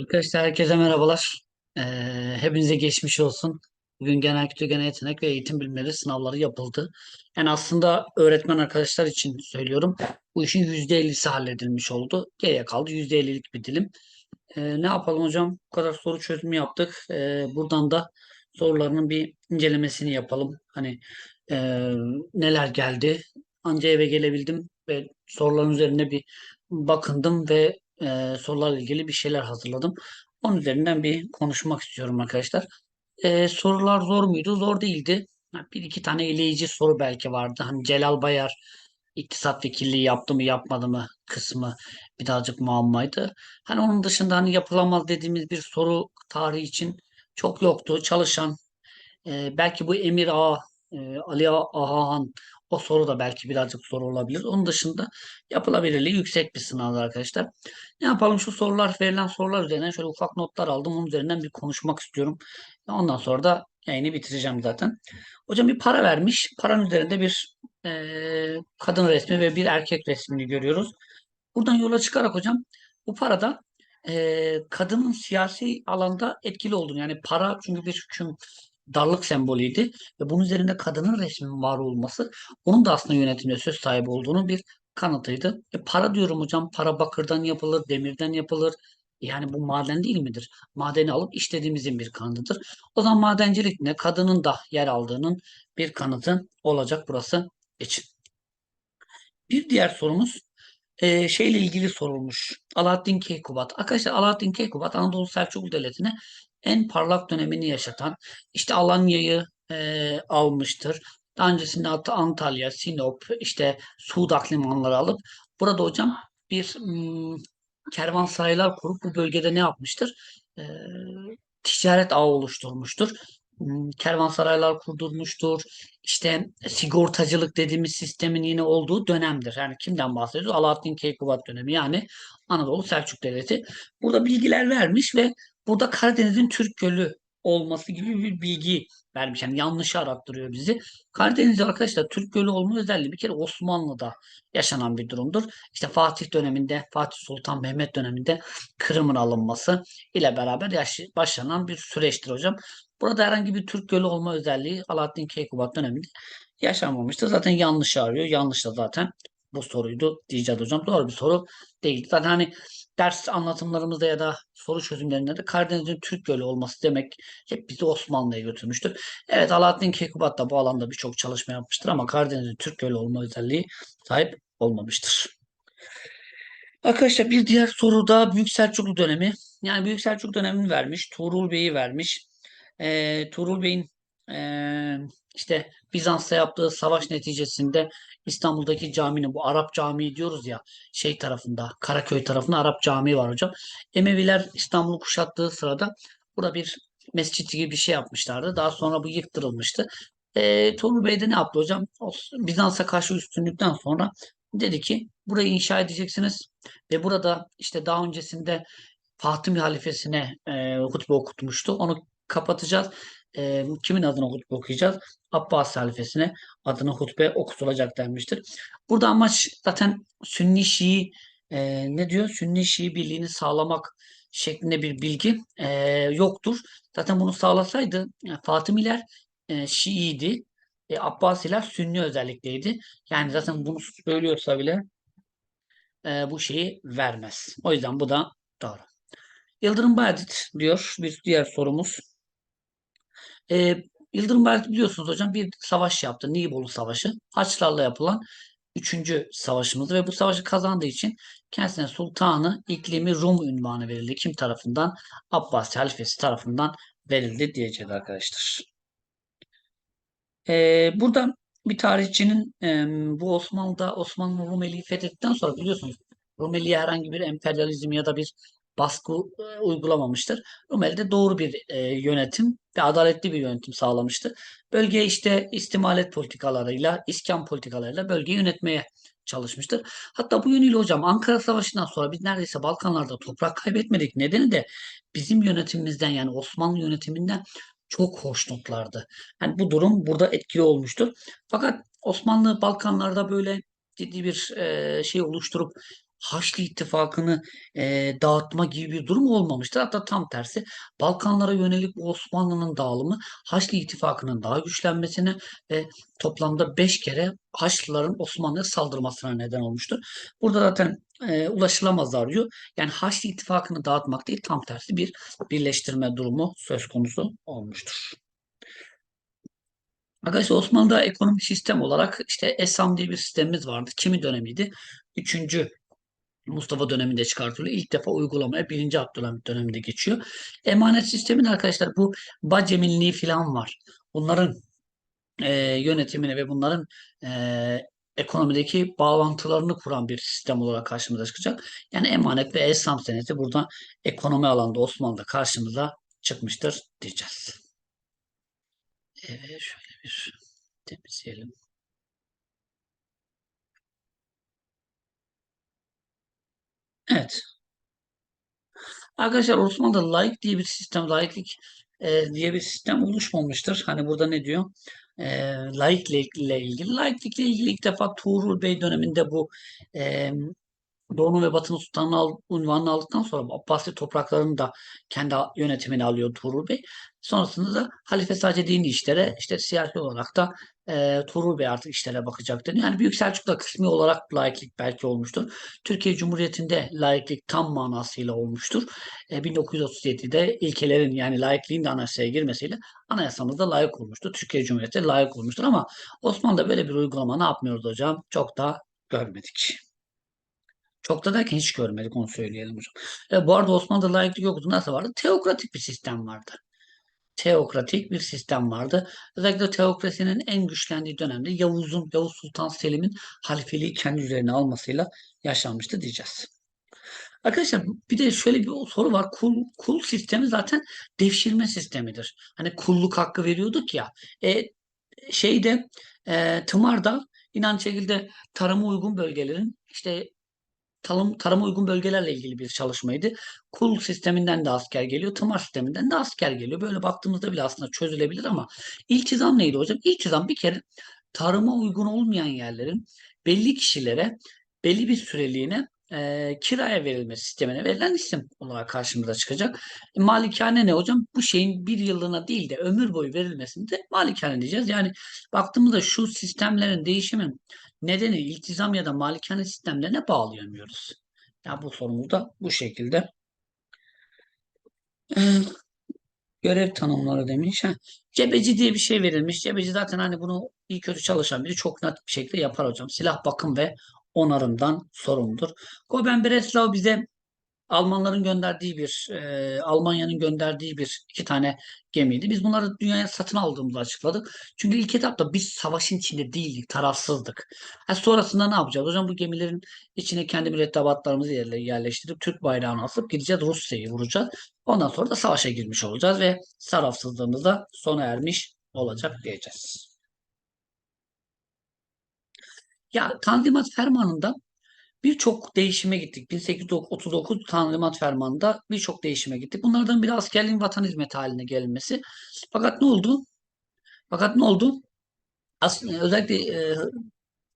Arkadaşlar herkese merhabalar. Ee, hepinize geçmiş olsun. Bugün genel kültür, genel yetenek ve eğitim bilimleri sınavları yapıldı. Yani aslında öğretmen arkadaşlar için söylüyorum. Bu işin %50'si halledilmiş oldu. Geriye kaldı %50'lik bir dilim. Ee, ne yapalım hocam? Bu kadar soru çözümü yaptık. Ee, buradan da sorularının bir incelemesini yapalım. Hani e, neler geldi? Anca eve gelebildim ve soruların üzerine bir bakındım ve e, sorularla ilgili bir şeyler hazırladım. Onun üzerinden bir konuşmak istiyorum arkadaşlar. E, sorular zor muydu? Zor değildi. Bir iki tane eleyici soru belki vardı. Hani Celal Bayar iktisat vekilliği yaptı mı yapmadı mı kısmı birazcık muammaydı. Hani onun dışında hani yapılamaz dediğimiz bir soru tarihi için çok yoktu. Çalışan e, belki bu Emir Ağa, e, Ali Ahahan o soru da belki birazcık soru olabilir. Onun dışında yapılabilirliği yüksek bir sınavdı arkadaşlar. Ne yapalım şu sorular verilen sorular üzerinden şöyle ufak notlar aldım. Onun üzerinden bir konuşmak istiyorum. Ondan sonra da yayını bitireceğim zaten. Hocam bir para vermiş. Paranın üzerinde bir e, kadın resmi ve bir erkek resmini görüyoruz. Buradan yola çıkarak hocam bu parada e, kadının siyasi alanda etkili olduğunu yani para çünkü bir hüküm darlık sembolüydü ve bunun üzerinde kadının resminin var olması onun da aslında yönetimde söz sahibi olduğunu bir kanıtıydı. E, para diyorum hocam para bakırdan yapılır, demirden yapılır. Yani bu maden değil midir? Madeni alıp işlediğimizin bir kanıtıdır. O zaman madencilikte kadının da yer aldığının bir kanıtı olacak burası için. Bir diğer sorumuz e, şeyle ilgili sorulmuş. Alaaddin Keykubat. Arkadaşlar Alaaddin Keykubat Anadolu Selçuklu Devleti'ne en parlak dönemini yaşatan işte Alanya'yı e, almıştır. Daha öncesinde Antalya, Sinop, işte Sudak limanları alıp burada hocam bir m, kervansaraylar kurup bu bölgede ne yapmıştır? E, ticaret ağı oluşturmuştur. Kervansaraylar kurdurmuştur. İşte sigortacılık dediğimiz sistemin yine olduğu dönemdir. Yani kimden bahsediyoruz? Alaaddin Keykubat dönemi yani Anadolu Selçuk Devleti. Burada bilgiler vermiş ve burada Karadeniz'in Türk Gölü olması gibi bir bilgi vermiş. Yani yanlışı arattırıyor bizi. Karadeniz'de arkadaşlar Türk Gölü olma özelliği bir kere Osmanlı'da yaşanan bir durumdur. İşte Fatih döneminde, Fatih Sultan Mehmet döneminde Kırım'ın alınması ile beraber yaş- başlanan bir süreçtir hocam. Burada herhangi bir Türk Gölü olma özelliği Alaaddin Keykubat döneminde yaşanmamıştır. Zaten yanlış arıyor. Yanlış da zaten bu soruydu diyeceğiz hocam. Doğru bir soru değil. Zaten hani ders anlatımlarımızda ya da soru çözümlerinde de Karadeniz'in Türk Gölü olması demek hep bizi Osmanlı'ya götürmüştür. Evet Alaaddin Keykubat da bu alanda birçok çalışma yapmıştır ama Karadeniz'in Türk Gölü olma özelliği sahip olmamıştır. Arkadaşlar bir diğer soru da Büyük Selçuklu dönemi. Yani Büyük Selçuklu dönemini vermiş. Tuğrul Bey'i vermiş. Ee, Tuğrul Bey'in ee, işte Bizans'ta yaptığı savaş neticesinde İstanbul'daki caminin bu Arap Camii diyoruz ya şey tarafında Karaköy tarafında Arap Camii var hocam. Emeviler İstanbul'u kuşattığı sırada burada bir mescit gibi bir şey yapmışlardı. Daha sonra bu yıktırılmıştı. E, Tuğrul Bey de ne yaptı hocam? Bizans'a karşı üstünlükten sonra dedi ki burayı inşa edeceksiniz ve burada işte daha öncesinde Fatimi halifesine e, hutbe okutmuştu. Onu kapatacağız. E, kimin adına hutbe okuyacağız? Abbas halifesine adına hutbe okutulacak denmiştir. Burada amaç zaten Sünni Şii e, ne diyor? Sünni Şii birliğini sağlamak şeklinde bir bilgi e, yoktur. Zaten bunu sağlasaydı yani Fatimiler e, Şiiydi. E, Abbasiler Sünni özellikleydi. Yani zaten bunu söylüyorsa bile e, bu şeyi vermez. O yüzden bu da doğru. Yıldırım Bayezid diyor bir diğer sorumuz. E, Yıldırım Bayezid biliyorsunuz hocam bir savaş yaptı. Nibolu Savaşı. Haçlarla yapılan üçüncü savaşımızdı ve bu savaşı kazandığı için kendisine sultanı iklimi Rum ünvanı verildi. Kim tarafından? Abbasi halifesi tarafından verildi diyeceğiz arkadaşlar. E, burada bir tarihçinin e, bu Osmanlı'da Osmanlı Rumeli'yi fethettikten sonra biliyorsunuz Rumeli'ye herhangi bir emperyalizm ya da bir baskı e, uygulamamıştır. Rumeli de doğru bir e, yönetim ve adaletli bir yönetim sağlamıştı. Bölgeye işte istimalet politikalarıyla, iskan politikalarıyla bölgeyi yönetmeye çalışmıştır. Hatta bu yönüyle hocam Ankara Savaşı'ndan sonra biz neredeyse Balkanlarda toprak kaybetmedik. Nedeni de bizim yönetimimizden yani Osmanlı yönetiminden çok hoşnutlardı. Yani bu durum burada etkili olmuştur. Fakat Osmanlı Balkanlarda böyle ciddi bir e, şey oluşturup Haçlı İttifakı'nı e, dağıtma gibi bir durum olmamıştır. Hatta tam tersi Balkanlara yönelik Osmanlı'nın dağılımı Haçlı İttifakı'nın daha güçlenmesine ve toplamda 5 kere Haçlıların Osmanlı'ya saldırmasına neden olmuştur. Burada zaten e, ulaşılamazlar diyor. Yani Haçlı İttifakı'nı dağıtmak değil tam tersi bir birleştirme durumu söz konusu olmuştur. Arkadaşlar Osmanlı'da ekonomik sistem olarak işte Esam diye bir sistemimiz vardı. Kimi dönemiydi? Üçüncü Mustafa döneminde çıkartılıyor. İlk defa uygulamaya 1. Abdülhamit döneminde geçiyor. Emanet sistemin arkadaşlar bu Bacemilliği falan var. Bunların e, yönetimini ve bunların e, ekonomideki bağlantılarını kuran bir sistem olarak karşımıza çıkacak. Yani emanet ve esam seneti burada ekonomi alanda Osmanlı'da karşımıza çıkmıştır diyeceğiz. Evet şöyle bir temizleyelim. Evet. Arkadaşlar Osmanlı'da laik diye bir sistem, laiklik e, diye bir sistem oluşmamıştır. Hani burada ne diyor? E, laikle ilgili. Laiklikle ilgili ilk defa Tuğrul Bey döneminde bu e, Doğu'nun ve Batı'nın sultanlığı al, unvanını aldıktan sonra Abbasi topraklarını da kendi yönetimine alıyor Tuğrul Bey. Sonrasında da halife sadece dini işlere, işte siyasi olarak da e, Tuğrul Bey artık işlere bakacak deniyor. Yani Büyük Selçuk'ta kısmi olarak laiklik belki olmuştur. Türkiye Cumhuriyeti'nde laiklik tam manasıyla olmuştur. E, 1937'de ilkelerin yani laikliğin de anayasaya girmesiyle anayasamızda layık olmuştur. Türkiye Cumhuriyeti layık olmuştur ama Osmanlı'da böyle bir uygulama ne yapmıyordu hocam? Çok da görmedik. Çok da derken hiç görmedik onu söyleyelim hocam. E, bu arada Osmanlı'da laiklik yoktu. Nasıl vardı? Teokratik bir sistem vardı. Teokratik bir sistem vardı. Özellikle teokrasinin en güçlendiği dönemde Yavuz'un, Yavuz Sultan Selim'in halifeliği kendi üzerine almasıyla yaşanmıştı diyeceğiz. Arkadaşlar bir de şöyle bir soru var. Kul, kul sistemi zaten devşirme sistemidir. Hani kulluk hakkı veriyorduk ya. E, şeyde e, Tımar'da inanç şekilde tarıma uygun bölgelerin işte tarım, tarıma uygun bölgelerle ilgili bir çalışmaydı. Kul sisteminden de asker geliyor, tımar sisteminden de asker geliyor. Böyle baktığımızda bile aslında çözülebilir ama iltizam neydi hocam? İltizam bir kere tarıma uygun olmayan yerlerin belli kişilere belli bir süreliğine e, kiraya verilme sistemine verilen isim olarak karşımıza çıkacak. E, malikane ne hocam? Bu şeyin bir yıllığına değil de ömür boyu verilmesinde malikane diyeceğiz. Yani baktığımızda şu sistemlerin değişimin nedeni iltizam ya da malikane sistemlerine bağlayamıyoruz. Ya yani bu sorumuz da bu şekilde. Ee, görev tanımları demiş. Ha, cebeci diye bir şey verilmiş. Cebeci zaten hani bunu iyi kötü çalışan biri çok net bir şekilde yapar hocam. Silah bakım ve onarımdan sorumludur. Goben Breslau bize Almanların gönderdiği bir, e, Almanya'nın gönderdiği bir iki tane gemiydi. Biz bunları dünyaya satın aldığımızı açıkladık. Çünkü ilk etapta biz savaşın içinde değildik, tarafsızdık. Yani sonrasında ne yapacağız? Hocam bu gemilerin içine kendi mürettebatlarımızı yerleştirip Türk bayrağını asıp gideceğiz Rusya'yı vuracağız. Ondan sonra da savaşa girmiş olacağız ve tarafsızlığımız da sona ermiş olacak diyeceğiz. Ya Tanzimat Fermanı'nda birçok değişime gittik. 1839 Tanzimat Fermanı'nda birçok değişime gittik. Bunlardan biri askerliğin vatan hizmeti haline gelmesi. Fakat ne oldu? Fakat ne oldu? As özellikle e,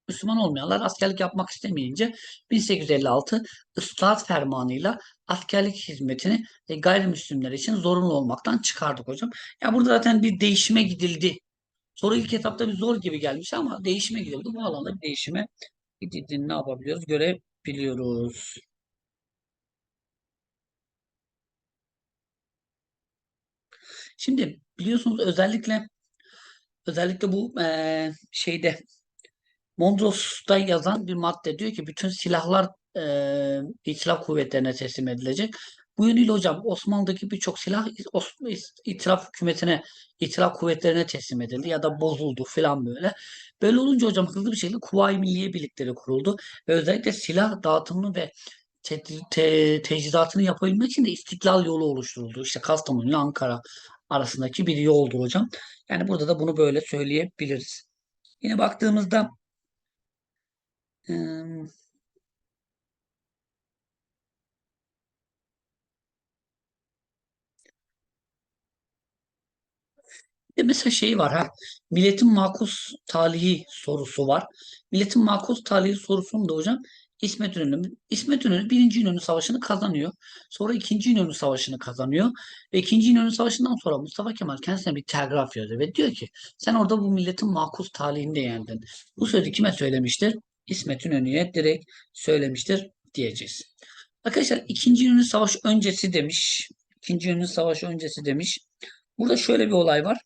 Müslüman olmayanlar askerlik yapmak istemeyince 1856 ıslahat fermanıyla askerlik hizmetini e, gayrimüslimler için zorunlu olmaktan çıkardık hocam. Ya burada zaten bir değişime gidildi. Soru ilk etapta bir zor gibi gelmiş ama değişime gidildi. Bu alanda bir değişime ne yapabiliyoruz? Görebiliyoruz. Şimdi biliyorsunuz özellikle özellikle bu e, şeyde Mondros'ta yazan bir madde diyor ki bütün silahlar e, İtilaf kuvvetlerine teslim edilecek. Bu yönüyle hocam Osmanlı'daki birçok silah itiraf hükümetine, itiraf kuvvetlerine teslim edildi ya da bozuldu falan böyle. Böyle olunca hocam hızlı bir şekilde Kuvayi Milliye birlikleri kuruldu ve özellikle silah dağıtımını ve te te tecizatını yapabilmek için de istiklal yolu oluşturuldu. İşte Kastamonu ile Ankara arasındaki bir yoldur hocam. Yani burada da bunu böyle söyleyebiliriz. Yine baktığımızda ıı, de mesela şey var ha. Milletin makus talihi sorusu var. Milletin makus talihi sorusunda hocam İsmet İnönü, İsmet İnönü birinci İnönü Savaşı'nı kazanıyor. Sonra ikinci İnönü Savaşı'nı kazanıyor. Ve ikinci İnönü Savaşı'ndan sonra Mustafa Kemal kendisine bir telgraf yazıyor ve diyor ki sen orada bu milletin makus talihini yendin. Bu sözü kime söylemiştir? İsmet İnönü'ye direkt söylemiştir diyeceğiz. Arkadaşlar ikinci İnönü Savaşı öncesi demiş. İkinci İnönü Savaşı öncesi demiş. Burada şöyle bir olay var.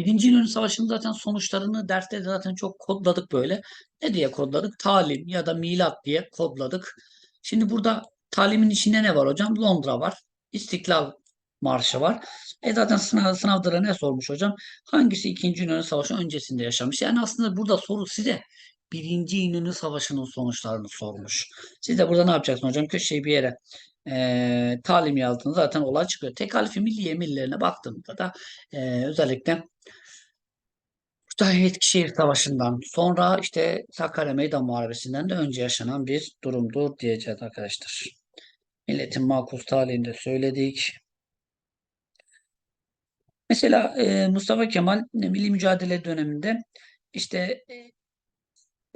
Birinci İnönü Savaşı'nın zaten sonuçlarını derste de zaten çok kodladık böyle. Ne diye kodladık? Talim ya da milat diye kodladık. Şimdi burada talimin içinde ne var hocam? Londra var. İstiklal Marşı var. E zaten sınav, sınavda da ne sormuş hocam? Hangisi İkinci İnönü Savaşı öncesinde yaşamış? Yani aslında burada soru size Birinci İnönü Savaşı'nın sonuçlarını sormuş. Siz de burada ne yapacaksınız hocam? Köşeyi bir yere e, talim yazdığınız zaten olay çıkıyor. Tekalifi milli emirlerine baktığımda da e, özellikle Eskişehir Savaşı'ndan sonra işte Sakarya Meydan Muharebesi'nden de önce yaşanan bir durumdur diyeceğiz arkadaşlar. Milletin makus talihinde söyledik. Mesela e, Mustafa Kemal milli mücadele döneminde işte e,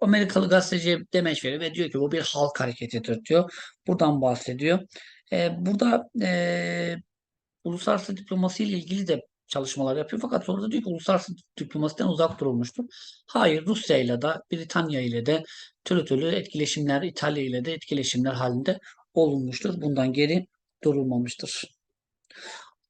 Amerikalı gazeteci demeç veriyor ve diyor ki bu bir halk hareketidir diyor. Buradan bahsediyor. E, burada uluslararası diplomasi ile ilgili de çalışmalar yapıyor. Fakat sonra da diyor ki uluslararası diplomasiden uzak durulmuştur. Hayır Rusya ile de Britanya ile de türlü türlü etkileşimler, İtalya ile de etkileşimler halinde olunmuştur. Bundan geri durulmamıştır.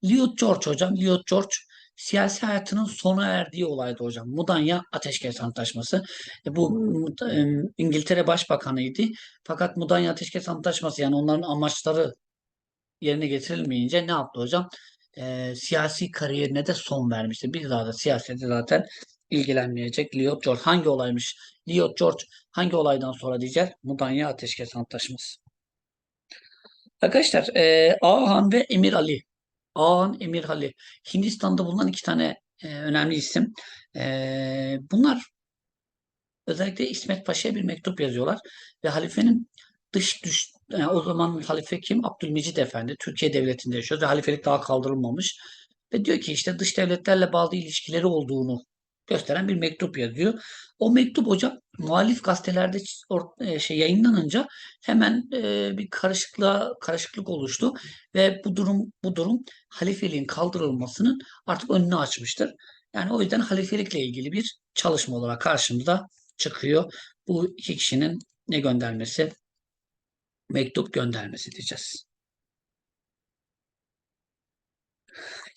Lloyd George hocam, Lloyd George siyasi hayatının sona erdiği olaydı hocam. Mudanya Ateşkes Antlaşması. E, bu e, İngiltere Başbakanıydı. Fakat Mudanya Ateşkes Antlaşması yani onların amaçları yerine getirilmeyince ne yaptı hocam? E, siyasi kariyerine de son vermişti. Bir daha da siyasete zaten ilgilenmeyecek. Lloyd George hangi olaymış? Lloyd George hangi olaydan sonra diyeceğiz? Mudanya Ateşkes Antlaşması. Arkadaşlar e, Ağahan ve Emir Ali Ağan Emir Ali. Hindistan'da bulunan iki tane e, önemli isim. E, bunlar özellikle İsmet Paşa'ya bir mektup yazıyorlar ve halifenin dış düş yani o zaman halife kim? Abdülmecid Efendi. Türkiye Devleti'nde yaşıyor ve halifelik daha kaldırılmamış. Ve diyor ki işte dış devletlerle bağlı ilişkileri olduğunu gösteren bir mektup yazıyor. O mektup hocam muhalif gazetelerde e, şey yayınlanınca hemen e, bir karışıklığa karışıklık oluştu ve bu durum bu durum halifeliğin kaldırılmasının artık önünü açmıştır. Yani o yüzden halifelikle ilgili bir çalışma olarak karşımıza çıkıyor. Bu iki kişinin ne göndermesi? Mektup göndermesi diyeceğiz.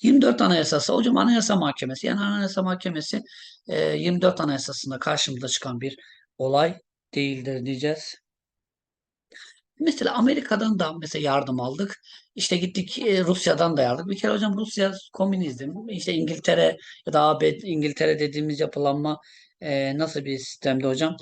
24 Anayasası, hocam Anayasa Mahkemesi, yani Anayasa Mahkemesi 24 Anayasası'nda karşımıza çıkan bir olay değildir diyeceğiz. Mesela Amerika'dan da mesela yardım aldık. İşte gittik Rusya'dan da yardım. Bir kere hocam Rusya komünizm, işte İngiltere ya da AB, İngiltere dediğimiz yapılanma nasıl bir sistemde hocam?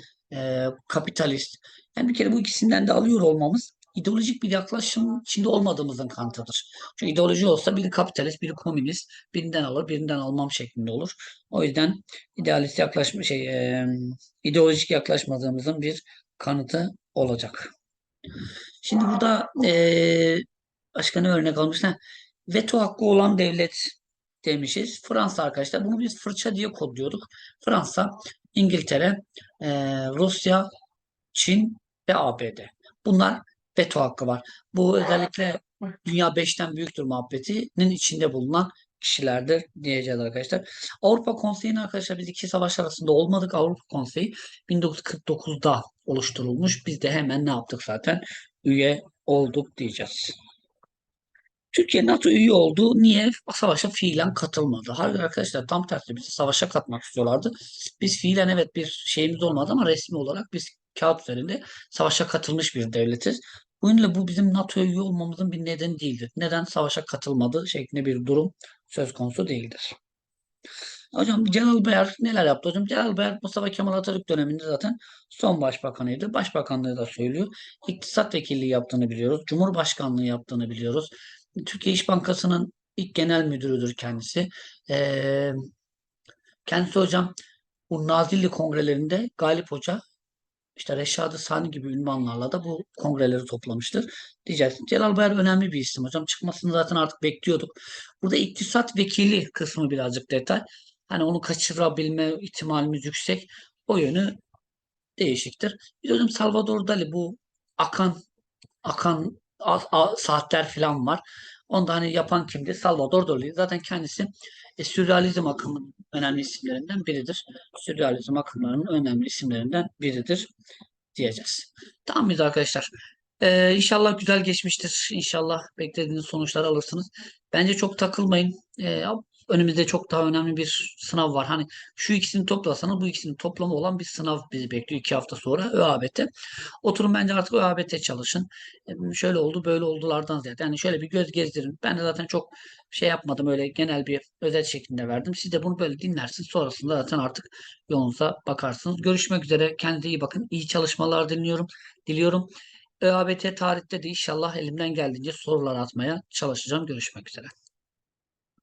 kapitalist. Yani bir kere bu ikisinden de alıyor olmamız ideolojik bir yaklaşım içinde olmadığımızın kanıtıdır. Çünkü ideoloji olsa biri kapitalist, biri komünist, birinden alır, birinden almam şeklinde olur. O yüzden idealist yaklaşma şey e, ideolojik yaklaşmadığımızın bir kanıtı olacak. Şimdi burada e, başka ne örnek almışlar? Veto hakkı olan devlet demişiz. Fransa arkadaşlar. Bunu biz fırça diye kodluyorduk. Fransa, İngiltere, e, Rusya, Çin ve ABD. Bunlar veto hakkı var. Bu özellikle dünya 5'ten büyüktür muhabbetinin içinde bulunan kişilerdir diyeceğiz arkadaşlar. Avrupa Konseyi'nin arkadaşlar biz iki savaş arasında olmadık. Avrupa Konseyi 1949'da oluşturulmuş. Biz de hemen ne yaptık zaten? Üye olduk diyeceğiz. Türkiye NATO üye oldu. Niye? Savaşa fiilen katılmadı. Hayır arkadaşlar tam tersi bizi savaşa katmak istiyorlardı. Biz fiilen evet bir şeyimiz olmadı ama resmi olarak biz kağıt üzerinde savaşa katılmış bir devletiz. Bununla bu bizim NATO'ya üye olmamızın bir nedeni değildir. Neden savaşa katılmadı şeklinde bir durum söz konusu değildir. Hocam Celal Bayar neler yaptı hocam? Celal Bayar Mustafa Kemal Atatürk döneminde zaten son başbakanıydı. Başbakanlığı da söylüyor. İktisat vekilliği yaptığını biliyoruz. Cumhurbaşkanlığı yaptığını biliyoruz. Türkiye İş Bankası'nın ilk genel müdürüdür kendisi. Ee, kendisi hocam bu Nazilli kongrelerinde Galip Hoca işte Reşad-ı Sani gibi ünvanlarla da bu kongreleri toplamıştır. Diyeceğiz. Celal Bayar önemli bir isim hocam. Çıkmasını zaten artık bekliyorduk. Burada iktisat vekili kısmı birazcık detay. Hani onu kaçırabilme ihtimalimiz yüksek. O yönü değişiktir. Bir de hocam Salvador Dali bu akan akan a- a- saatler falan var. Onu da hani yapan kimdi? Salvador Dali. Zaten kendisi e, sürrealizm akımının önemli isimlerinden biridir. Sürrealizm akımlarının önemli isimlerinden biridir diyeceğiz. Tamam mıyız arkadaşlar? Ee, inşallah güzel geçmiştir. İnşallah beklediğiniz sonuçları alırsınız. Bence çok takılmayın. Ee, önümüzde çok daha önemli bir sınav var. Hani şu ikisini toplasanız bu ikisinin toplamı olan bir sınav bizi bekliyor iki hafta sonra ÖABT. Oturun bence artık ÖABT çalışın. Ee, şöyle oldu böyle oldulardan ziyade. Yani şöyle bir göz gezdirin. Ben de zaten çok şey yapmadım öyle genel bir özet şeklinde verdim. Siz de bunu böyle dinlersiniz. Sonrasında zaten artık yolunuza bakarsınız. Görüşmek üzere. Kendinize iyi bakın. İyi çalışmalar diliyorum. Diliyorum. ÖABT tarihte de inşallah elimden geldiğince sorular atmaya çalışacağım. Görüşmek üzere.